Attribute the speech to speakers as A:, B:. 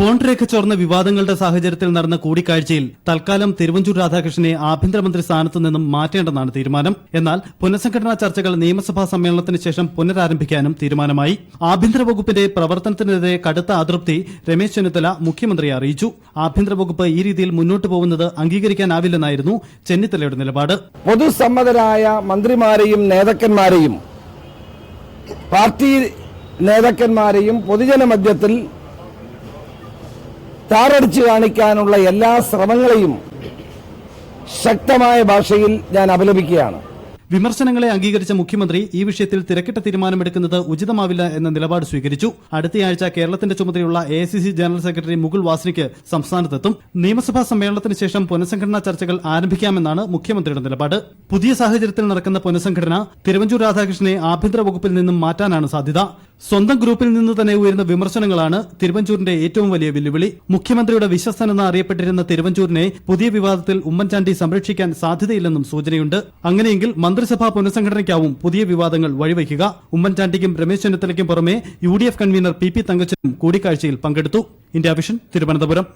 A: Phone രേഖ ചോർന്ന വിവാദങ്ങളുടെ സാഹചര്യത്തിൽ നടന്ന കൂടിക്കാഴ്ചയിൽ തൽക്കാലം തിരുവഞ്ചൂർ രാധാകൃഷ്ണനെ ആഭ്യന്തരമന്ത്രി സ്ഥാനത്തു നിന്നും മാറ്റേണ്ടെന്നാണ് തീരുമാനം. എന്നാൽ പുനഃസംഘടനാ ചർച്ചകൾ നിയമസഭാ സമ്മേളനത്തിന് ശേഷം പുനരാരംഭിക്കാനും തീരുമാനമായി. ആഭ്യന്തര വകുപ്പിന്റെ പ്രവർത്തനത്തിനെതിരെ കടുത്ത അതൃപ്തി രമേശ് ചെന്നിത്തല മുഖ്യമന്ത്രിയെ അറിയിച്ചു. ആഭ്യന്തര വകുപ്പ് ഈ രീതിയിൽ മുന്നോട്ടു പോകുന്നത് അംഗീകരിക്കാനാവില്ലെന്നായിരുന്നു ചെന്നിത്തലയുടെ നിലപാട്.
B: പൊതുസമ്മതരായ മന്ത്രിമാരെയും നേതാക്കന്മാരെയും പാർട്ടി നേതാക്കന്മാരെയും പൊതുജന മധ്യത്തിൽ താറടിച്ചു കാണിക്കാനുള്ള എല്ലാ ശ്രമങ്ങളെയും ശക്തമായ ഭാഷയിൽ ഞാൻ അപലപിക്കുകയാണ്.
A: വിമർശനങ്ങളെ അംഗീകരിച്ച മുഖ്യമന്ത്രി ഈ വിഷയത്തിൽ തിരക്കിട്ട തീരുമാനമെടുക്കുന്നത് ഉചിതമാവില്ല എന്ന നിലപാട് സ്വീകരിച്ചു. അടുത്തയാഴ്ച കേരളത്തിന്റെ ചുമതലയുള്ള A general secretary Mukul Wasnik സംസ്ഥാനത്തെത്തും. നിയമസഭാ സമ്മേളനത്തിന് ശേഷം പുനഃസംഘടനാ ചർച്ചകൾ ആരംഭിക്കാമെന്നാണ് മുഖ്യമന്ത്രിയുടെ നിലപാട്. പുതിയ സാഹചര്യത്തിൽ നടക്കുന്ന പുനഃസംഘടന തിരുവഞ്ചൂർ രാധാകൃഷ്ണനെ ആഭ്യന്തര വകുപ്പിൽ നിന്നും മാറ്റാനാണ് സാധ്യത. സ്വന്തം ഗ്രൂപ്പിൽ നിന്ന് തന്നെ ഉയരുന്ന വിമർശനങ്ങളാണ് തിരുവഞ്ചൂരിന്റെ ഏറ്റവും വലിയ വെല്ലുവിളി. മുഖ്യമന്ത്രിയുടെ വിശ്വസ്തനെന്ന് അറിയപ്പെട്ടിരുന്ന തിരുവഞ്ചൂരിനെ പുതിയ വിവാദത്തിൽ ഉമ്മൻചാണ്ടി സംരക്ഷിക്കാൻ സാധ്യതയില്ലെന്നും സൂചനയുണ്ട്. അങ്ങനെയെങ്കിൽ മന്ത്രിസഭാ പുനഃസംഘടനയ്ക്കാവും പുതിയ വിവാദങ്ങൾ വഴിവെക്കുക ഉമ്മൻചാണ്ടിക്കും രമേശ് ചെന്നിത്തലയ്ക്കും പുറമെ യു കൺവീനർ പി പി തങ്കച്ചനും കൂടിക്കാഴ്ചയിൽ പങ്കെടുത്തു. India Vision Thiruvananthapuram.